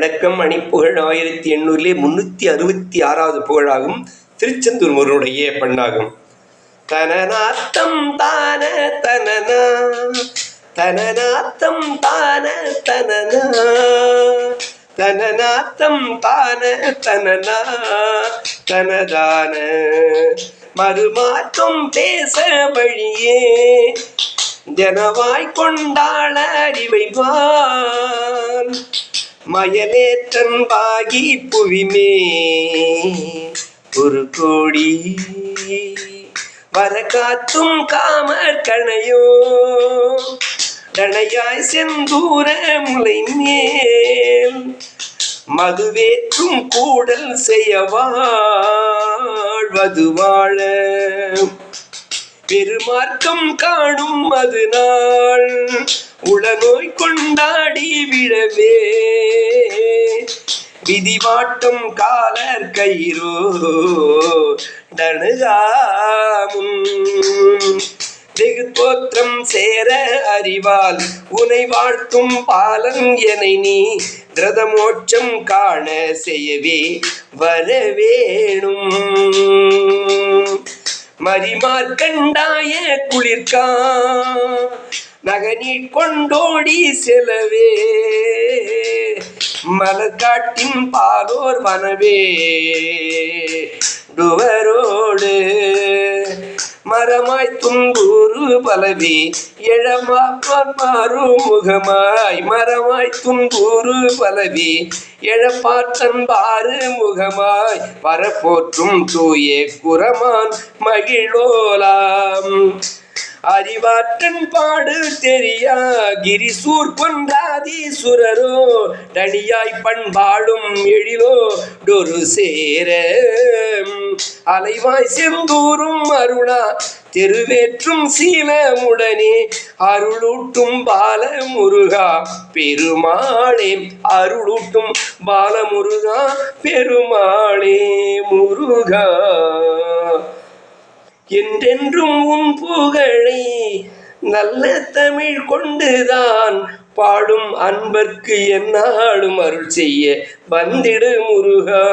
வணக்கம் அணிப்புகழ் ஆயிரத்தி எண்ணூறிலே முன்னூற்றி அறுபத்தி ஆறாவது புகழாகும். திருச்செந்தூர் முருகனுடைய பண்ணாகும். தனநாத்தம் தான தனனா. தனநாத்தம் தான தனனா. தனநாத்தம் தான தனனா. தனதான மறுமாற்றம் பேச வழியே. ஜனவாய் கொண்டாள அறிவைவான். மயலேற்றன் பாகி புவிமே. ஒரு கோடி வர காத்தும் காமர் கணையோ. டனையாய் செந்தூர முலை மேல் மதுவேற்றும் கூடல் செய்யவாழ்வது வாழ. பெருமார்க்கம் காணும் அது நாள் உளநோய் கொண்டாடி விழவே விதிவாட்டும் காலர் கயிறோ தனுகாமும் வெகு தோற்றம் சேர அறிவால் உனை வாழ்த்தும் பாலம் என நீ திரதமோட்சம் காண செய்யவே வரவேணும். மரிமார்க்கண்டாய குளிர்கா நகனீர் கொண்டோடி செலவே. மலர்காட்டின் பாலோர் வனவே. டுவரோடு மரமாய் துன்பூறு பலவே. எழமாறு முகமாய் மரமாய் துன்பூறு பலவி எழப்பாற்றன் பாரு முகமாய் வரப்போற்றும் தூய குரமான் மகிழோலாம். அறிவாற்றன் பாடு தெரியா கிரிசூர் கொன்றாதீசுரரோ தனியாய் பண்பாடும் எழிலோ டொரு சேர. அலைவாய் செந்தூரும் அருணா தெருவேற்றும் சீலமுடனே அருளூட்டும் பாலமுருகா பெருமாளே அருளூட்டும் பாலமுருகா பெருமாளே முருகா. என்றென்றும் உன் புகழை நல்ல தமிழ் கொண்டுதான் பாடும் அன்பர்க்கு என்னாலும் அருள் செய்ய வந்திடு முருகா.